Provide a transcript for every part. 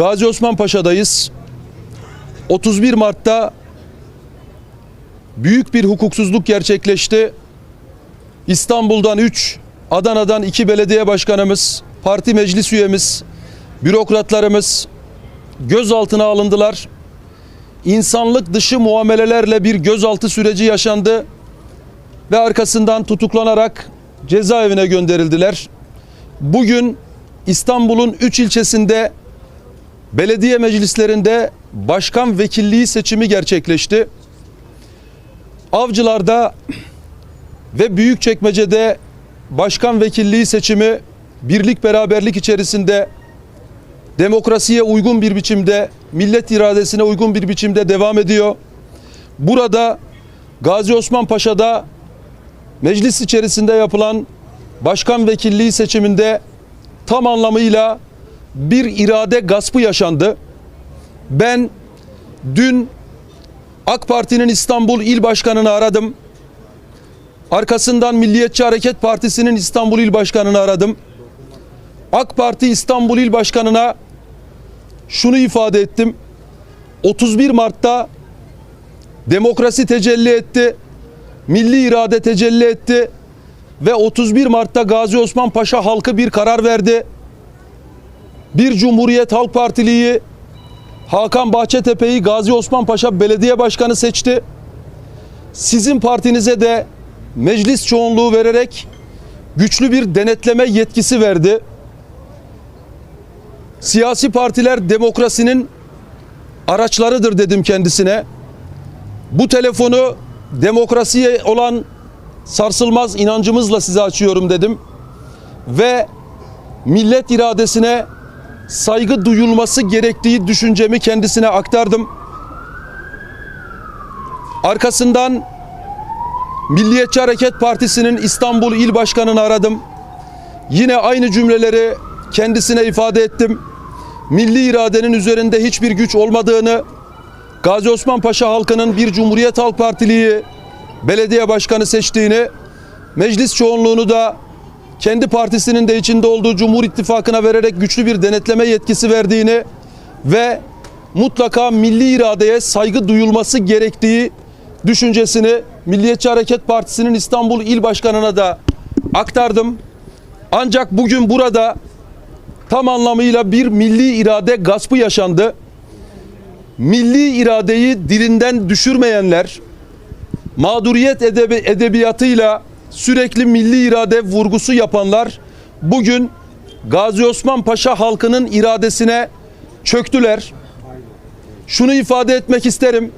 Gazi Osman Paşa'dayız. 31 Mart'ta büyük bir hukuksuzluk gerçekleşti. İstanbul'dan 3, Adana'dan 2 belediye başkanımız, parti meclis üyemiz, bürokratlarımız gözaltına alındılar. İnsanlık dışı muamelelerle bir gözaltı süreci yaşandı ve arkasından tutuklanarak cezaevine gönderildiler. Bugün İstanbul'un 3 ilçesinde belediye meclislerinde başkan vekilliği seçimi gerçekleşti. Avcılar'da ve Büyükçekmece'de başkan vekilliği seçimi birlik beraberlik içerisinde demokrasiye uygun bir biçimde, millet iradesine uygun bir biçimde devam ediyor. Burada Gazi Osman Paşa'da meclis içerisinde yapılan başkan vekilliği seçiminde tam anlamıyla bir irade gaspı yaşandı. Ben dün AK Parti'nin İstanbul İl Başkanı'nı aradım. Arkasından Milliyetçi Hareket Partisi'nin İstanbul İl Başkanı'nı aradım. AK Parti İstanbul İl Başkanı'na şunu ifade ettim. 31 Mart'ta demokrasi tecelli etti. Milli irade tecelli etti ve 31 Mart'ta Gazi Osman Paşa halkı bir karar verdi. Bir Cumhuriyet Halk Partiliği Hakan Bahçetepe'yi Gazi Osman Paşa Belediye Başkanı seçti. Sizin partinize de meclis çoğunluğu vererek güçlü bir denetleme yetkisi verdi. Siyasi partiler demokrasinin araçlarıdır dedim kendisine. Bu telefonu demokrasiye olan sarsılmaz inancımızla size açıyorum dedim. Ve millet iradesine saygı duyulması gerektiği düşüncemi kendisine aktardım. Arkasından Milliyetçi Hareket Partisi'nin İstanbul İl Başkanı'nı aradım. Yine aynı cümleleri kendisine ifade ettim. Milli iradenin üzerinde hiçbir güç olmadığını, Gazi Osman Paşa halkının bir Cumhuriyet Halk Partiliği belediye başkanı seçtiğini, meclis çoğunluğunu da kendi partisinin de içinde olduğu Cumhur İttifakı'na vererek güçlü bir denetleme yetkisi verdiğini ve mutlaka milli iradeye saygı duyulması gerektiği düşüncesini Milliyetçi Hareket Partisi'nin İstanbul İl Başkanı'na da aktardım. Ancak bugün burada tam anlamıyla bir milli irade gaspı yaşandı. Milli iradeyi dilinden düşürmeyenler, mağduriyet edebi, edebiyatıyla sürekli milli irade vurgusu yapanlar bugün Gazi Osman Paşa halkının iradesine çöktüler. Şunu ifade etmek isterim.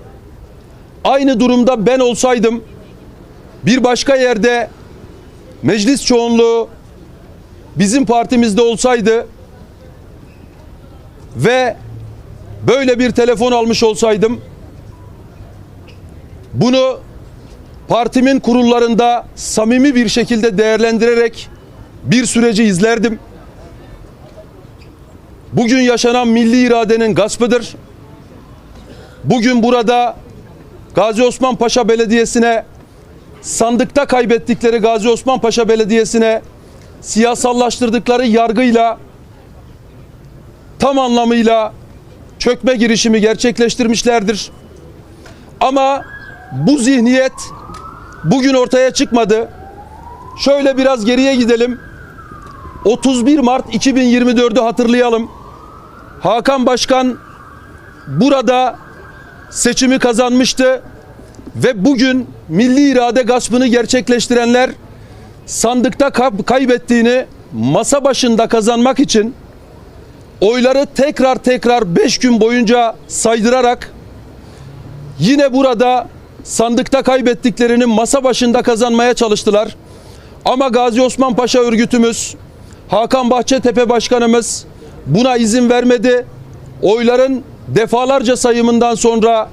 Aynı durumda ben olsaydım bir başka yerde meclis çoğunluğu bizim partimizde olsaydı ve böyle bir telefon almış olsaydım bunu partimin kurullarında samimi bir şekilde değerlendirerek bir süreci izlerdim. Bugün yaşanan milli iradenin gaspıdır. Bugün burada Gazi Osman Paşa Belediyesi'ne sandıkta kaybettikleri Gazi Osman Paşa Belediyesi'ne siyasallaştırdıkları yargıyla tam anlamıyla çökme girişimi gerçekleştirmişlerdir. Ama bu zihniyet bugün ortaya çıkmadı. Şöyle biraz geriye gidelim. 31 Mart 2024'ü hatırlayalım. Hakan Başkan burada seçimi kazanmıştı ve bugün milli irade gaspını gerçekleştirenler sandıkta kaybettiğini masa başında kazanmak için oyları tekrar tekrar 5 gün boyunca saydırarak yine burada sandıkta kaybettiklerini masa başında kazanmaya çalıştılar. Ama Gazi Osman Paşa örgütümüz, Hakan Bahçetepe Başkanımız buna izin vermedi. Oyların defalarca sayımından sonra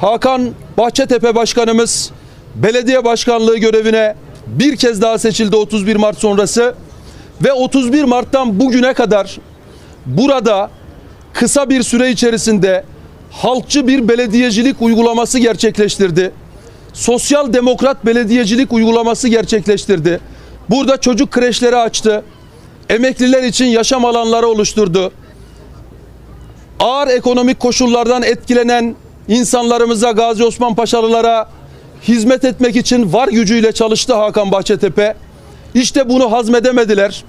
Hakan Bahçetepe Başkanımız belediye başkanlığı görevine bir kez daha seçildi 31 Mart sonrası ve 31 Mart'tan bugüne kadar burada kısa bir süre içerisinde halkçı bir belediyecilik uygulaması gerçekleştirdi. Sosyal demokrat belediyecilik uygulaması gerçekleştirdi. Burada çocuk kreşleri açtı. Emekliler için yaşam alanları oluşturdu. ağır ekonomik koşullardan etkilenen insanlarımıza, Gazi Osman Paşalılara hizmet etmek için var gücüyle çalıştı Hakan Bahçetepe. İşte bunu hazmedemediler.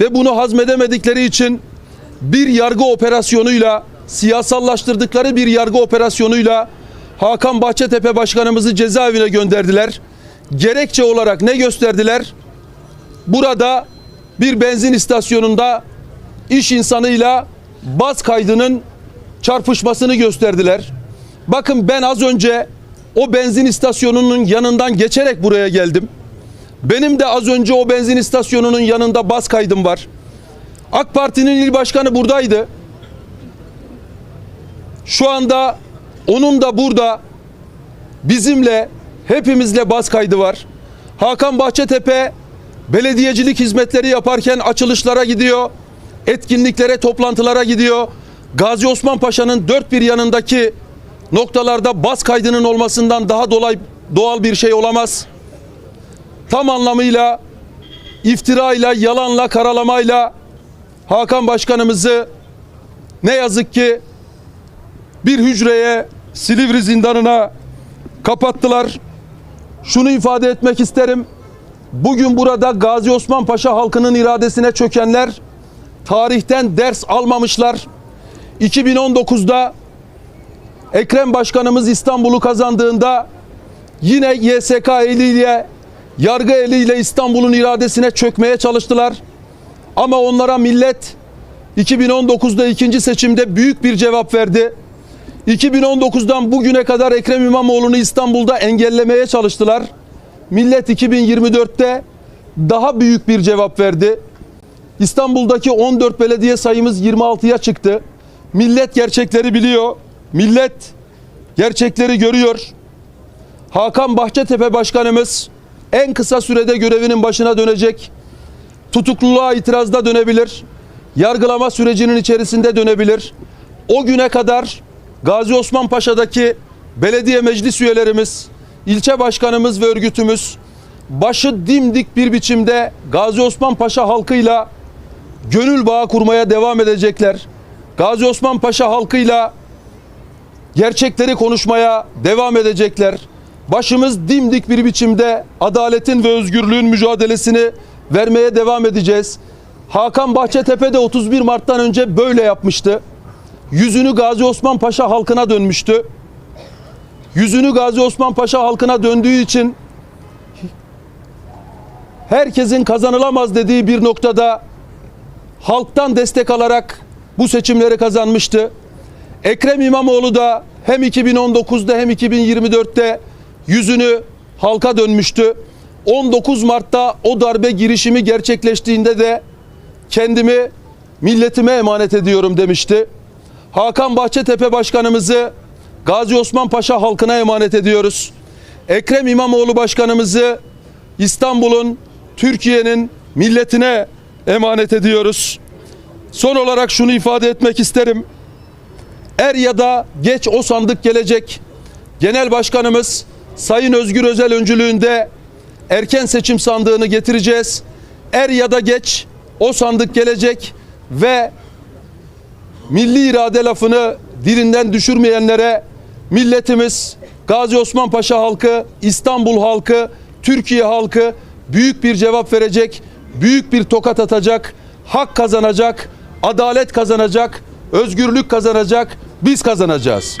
Ve bunu hazmedemedikleri için bir yargı operasyonuyla, siyasallaştırdıkları bir yargı operasyonuyla Hakan Bahçetepe başkanımızı cezaevine gönderdiler. Gerekçe olarak ne gösterdiler? Burada bir benzin istasyonunda iş insanıyla baz kaydının çarpışmasını gösterdiler. Bakın ben az önce o benzin istasyonunun yanından geçerek buraya geldim. Benim de az önce o benzin istasyonunun yanında baz kaydım var. AK Parti'nin il başkanı buradaydı. Şu anda onun da burada bizimle hepimizle baz kaydı var. Hakan Bahçetepe belediyecilik hizmetleri yaparken açılışlara gidiyor. Etkinliklere, toplantılara gidiyor. Gazi Osman Paşa'nın dört bir yanındaki noktalarda baz kaydının olmasından daha dolay, doğal bir şey olamaz. Tam anlamıyla iftirayla, yalanla, karalamayla Hakan Başkanımızı ne yazık ki bir hücreye Silivri zindanına kapattılar. Şunu ifade etmek isterim. Bugün burada Gazi Osman Paşa halkının iradesine çökenler tarihten ders almamışlar. 2019'da Ekrem Başkanımız İstanbul'u kazandığında yine YSK eliyle, yargı eliyle İstanbul'un iradesine çökmeye çalıştılar. Ama onlara millet 2019'da ikinci seçimde büyük bir cevap verdi. 2019'dan bugüne kadar Ekrem İmamoğlu'nu İstanbul'da engellemeye çalıştılar. Millet 2024'te daha büyük bir cevap verdi. İstanbul'daki 14 belediye sayımız 26'ya çıktı. Millet gerçekleri biliyor. Millet gerçekleri görüyor. Hakan Bahçetepe Başkanımız en kısa sürede görevinin başına dönecek. Tutukluluğa itirazda dönebilir. Yargılama sürecinin içerisinde dönebilir. O güne kadar Gazi Osman Paşa'daki belediye meclis üyelerimiz, ilçe başkanımız ve örgütümüz başı dimdik bir biçimde Gazi Osman Paşa halkıyla gönül bağı kurmaya devam edecekler. Gazi Osman Paşa halkıyla gerçekleri konuşmaya devam edecekler. Başımız dimdik bir biçimde adaletin ve özgürlüğün mücadelesini vermeye devam edeceğiz. Hakan Bahçetepe de 31 Mart'tan önce böyle yapmıştı. Yüzünü Gazi Osman Paşa halkına dönmüştü. Yüzünü Gazi Osman Paşa halkına döndüğü için herkesin kazanılamaz dediği bir noktada halktan destek alarak bu seçimleri kazanmıştı. Ekrem İmamoğlu da hem 2019'da hem 2024'te yüzünü halka dönmüştü. 19 Mart'ta o darbe girişimi gerçekleştiğinde de kendimi milletime emanet ediyorum demişti. Hakan Bahçetepe Başkanımızı Gazi Osman Paşa halkına emanet ediyoruz. Ekrem İmamoğlu Başkanımızı İstanbul'un, Türkiye'nin milletine emanet ediyoruz. Son olarak şunu ifade etmek isterim. Er ya da geç o sandık gelecek. Genel Başkanımız Sayın Özgür Özel öncülüğünde erken seçim sandığını getireceğiz. Er ya da geç o sandık gelecek ve milli irade lafını dilinden düşürmeyenlere milletimiz, Gazi Osman Paşa halkı, İstanbul halkı, Türkiye halkı büyük bir cevap verecek, büyük bir tokat atacak, hak kazanacak, adalet kazanacak, özgürlük kazanacak, biz kazanacağız.